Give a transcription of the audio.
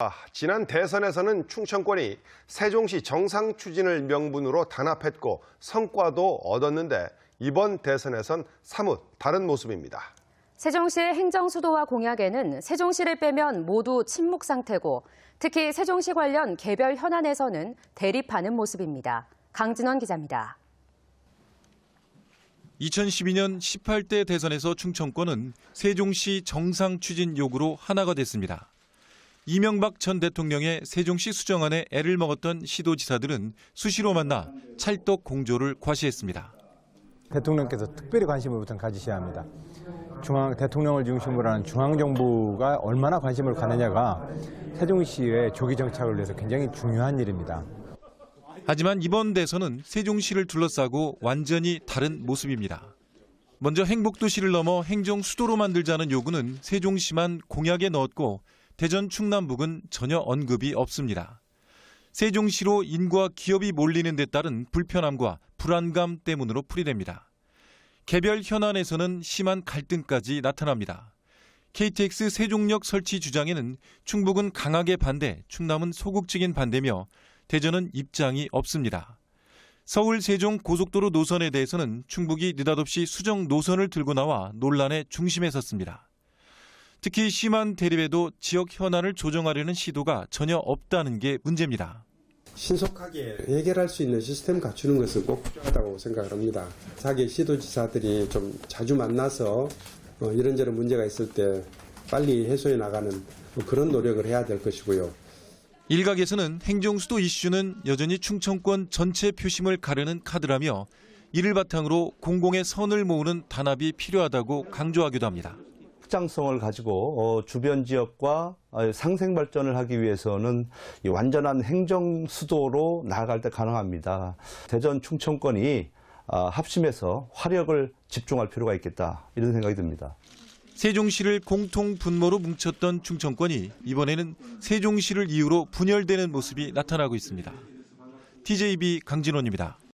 아, 지난 대선에서는 충청권이 세종시 정상 추진을 명분으로 단합했고 성과도 얻었는데 이번 대선에선 사뭇 다른 모습입니다. 세종시의 행정 수도화 공약에는 세종시를 빼면 모두 침묵 상태고 특히 세종시 관련 개별 현안에서는 대립하는 모습입니다. 강진원 기자입니다. 2012년 18대 대선에서 충청권은 세종시 정상 추진 요구로 하나가 됐습니다. 이명박 전 대통령의 세종시 수정안에 애를 먹었던 시도지사들은 수시로 만나 찰떡 공조를 과시했습니다. 대통령께서 특별히 관심을 우선 가지셔야 합니다. 중앙 대통령을 중심으로 하는 중앙 정부가 얼마나 관심을 가느냐가 세종시의 조기 정착을 위해서 굉장히 중요한 일입니다. 하지만 이번 대선은 세종시를 둘러싸고 완전히 다른 모습입니다. 먼저 행복도시를 넘어 행정 수도로 만들자는 요구는 세종시만 공약에 넣었고 대전 충남북은 전혀 언급이 없습니다. 세종시로 인구와 기업이 몰리는 데 따른 불편함과 불안감 때문으로 풀이됩니다. 개별 현안에서는 심한 갈등까지 나타납니다. KTX 세종역 설치 주장에는 충북은 강하게 반대, 충남은 소극적인 반대며 대전은 입장이 없습니다. 서울 세종 고속도로 노선에 대해서는 충북이 느닷없이 수정 노선을 들고 나와 논란의 중심에 섰습니다. 특히 심한 대립에도 지역 현안을 조정하려는 시도가 전혀 없다는 게 문제입니다. 신속하게 해결할 수 있는 시스템 갖추는 것은 꼭 필요하다고 생각을 합니다. 자기 시도지사들이 좀 자주 만나서 어, 이런저런 문제가 있을 때 빨리 해소해 나가는 뭐 그런 노력을 해야 될 것이고요. 일각에서는 행정수도 이슈는 여전히 충청권 전체 표심을 가르는 카드라며 이를 바탕으로 공공의 선을 모으는 단합이 필요하다고 강조하기도 합니다. 확장성을 가지고 어, 주변 지역과 어, 상생 발전을 하기 위해서는 이 완전한 행정 수도로 나아갈 때 가능합니다. 대전 충청권이 아, 합심해서 화력을 집중할 필요가 있겠다 이런 생각이 듭니다. 세종시를 공통 분모로 뭉쳤던 충청권이 이번에는 세종시를 이유로 분열되는 모습이 나타나고 있습니다. TJB 강진원입니다.